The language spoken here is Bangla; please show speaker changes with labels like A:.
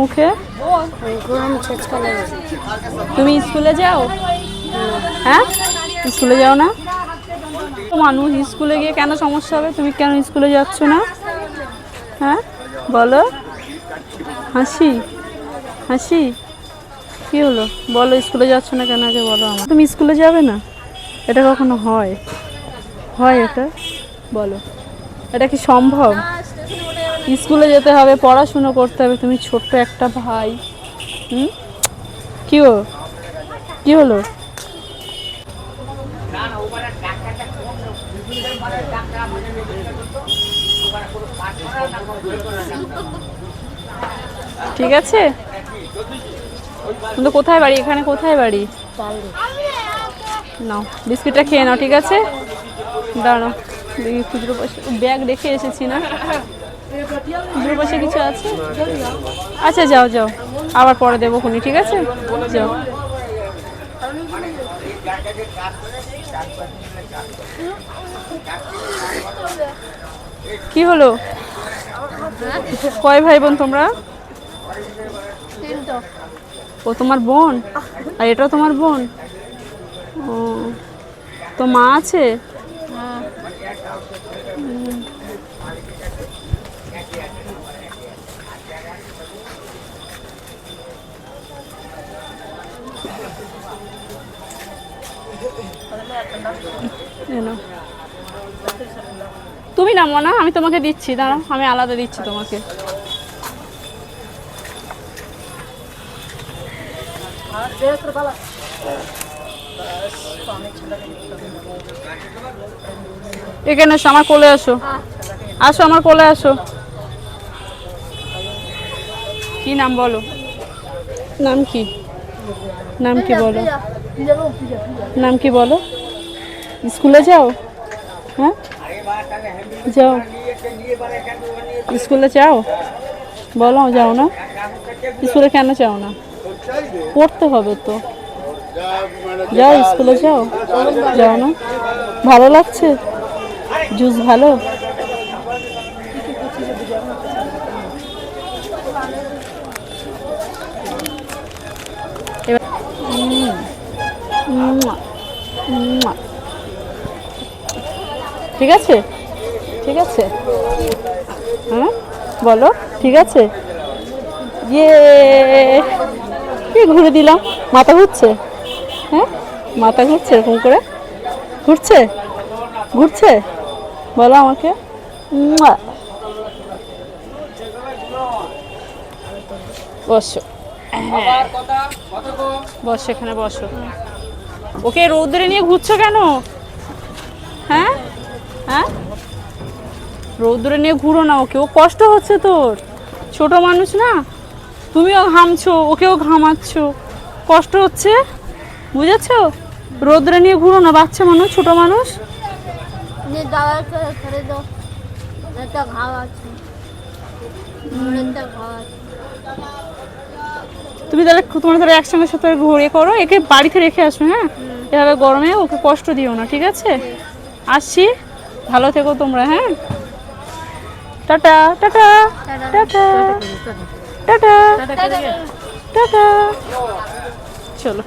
A: মুখে? তুমি স্কুলে যাও? হ্যাঁ? স্কুলে যাও না? মানুষ স্কুলে গিয়ে কেন সমস্যা হবে? তুমি কেন স্কুলে যাচ্ছ না? হ্যাঁ? বলো। হাসি? হাসি? কি হলো? বলো, স্কুলে যাচ্ছ না কেন? আগে বলো আমার তুমি স্কুলে যাবে না? এটা কখনো হয়? হয় এটা? বলো। এটা কি সম্ভব? স্কুলে যেতে হবে, পড়াশুনো করতে হবে। তুমি ছোট্ট একটা ভাই। হুম? কি হো কি হলো? ঠিক আছে? কোথায় বাড়ি? এখানে কোথায় বাড়ি? নাও, বিস্কিটটা খেয়ে নাও, ঠিক আছে? দাঁড়াও খুচরো ব্যাগ রেখে এসেছি না? পয়সা কিছু আছে? আচ্ছা যাও যাও। আবার পরে দেবো খুনি, ঠিক আছে? যাও। কি হলো? কয় ভাই বোন তোমরা? ও, তোমার বোন? আর এটাও তোমার বোন? ও, তো মা আছে হুম। এই নাও। তুমি নামো না, আমি তোমাকে দিচ্ছি, দাঁড়াও, আমি আলাদা দিচ্ছি তোমাকে। এখানে এসো, আমার কোলে আসো। আসো, আমার কোলে আসো। কি নাম বলো? নাম কি? নাম কি বলো? নাম কি বলো? স্কুলে যাও? হ্যাঁ? যাও। স্কুলে যাও? বলো যাও না। স্কুলে কেন যাও না? পড়তে হবে তো। যাও স্কুলে যাও। যাও না? ভালো লাগছে? জুস ভালো? ঠিক আছে? ঠিক আছে। হ্যাঁ বলো, ঠিক আছে? ইয়ে ঘুরে দিলাম। মাথা ঘুরছে? হ্যাঁ? মাথা ঘুরছে এরকম করে? ঘুরছে? ঘুরছে? বলো আমাকে। বসো। হ্যাঁ। বসো এখানে, বসো। ওকে রৌদ্রে নিয়ে ঘুরছো কেন? হ্যাঁ? হ্যাঁ? রৌদ্রে নিয়ে ঘুরো না ওকে ও কষ্ট হচ্ছে তোর। ছোট মানুষ না তুমিও ঘামছো ওকেও ঘামাচ্ছ। কষ্ট হচ্ছে? বুঝেছ? রৌদ্রে নিয়ে ঘুরো না বাচ্চা মানুষ ছোট মানুষ।
B: আছে।
A: তুমি তাহলে তোমার তাহলে একসঙ্গে সাথে ঘুরে করো একে বাড়িতে রেখে আসো হ্যাঁ? এভাবে গরমে ওকে কষ্ট দিও না ঠিক আছে? আসছি ভালো থেকো তোমরা হ্যাঁ? Tata tata tata. Tata tata. চলো।